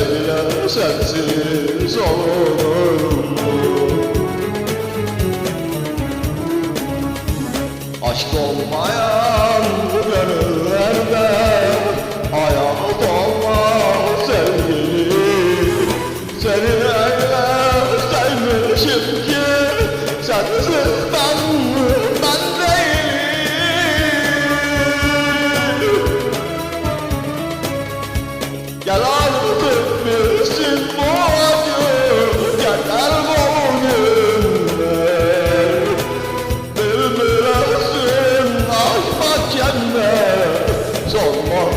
Leyla sensiz olur? Aşk olmayan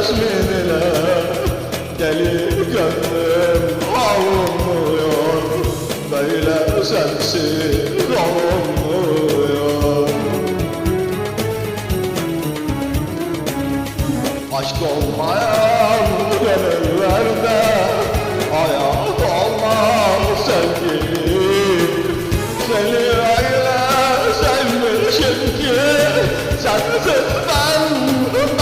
tazminine Deli gönlüm olmuyor. Böyle sensiz olmuyor. Aşk olmayan gönüllerde Hayat olmaz sevgili Seni öyle sevmişim ki Sensiz ben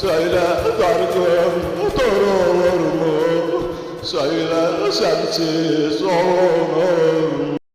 Söyle dargın durur mu? Söyle sensiz olur mu?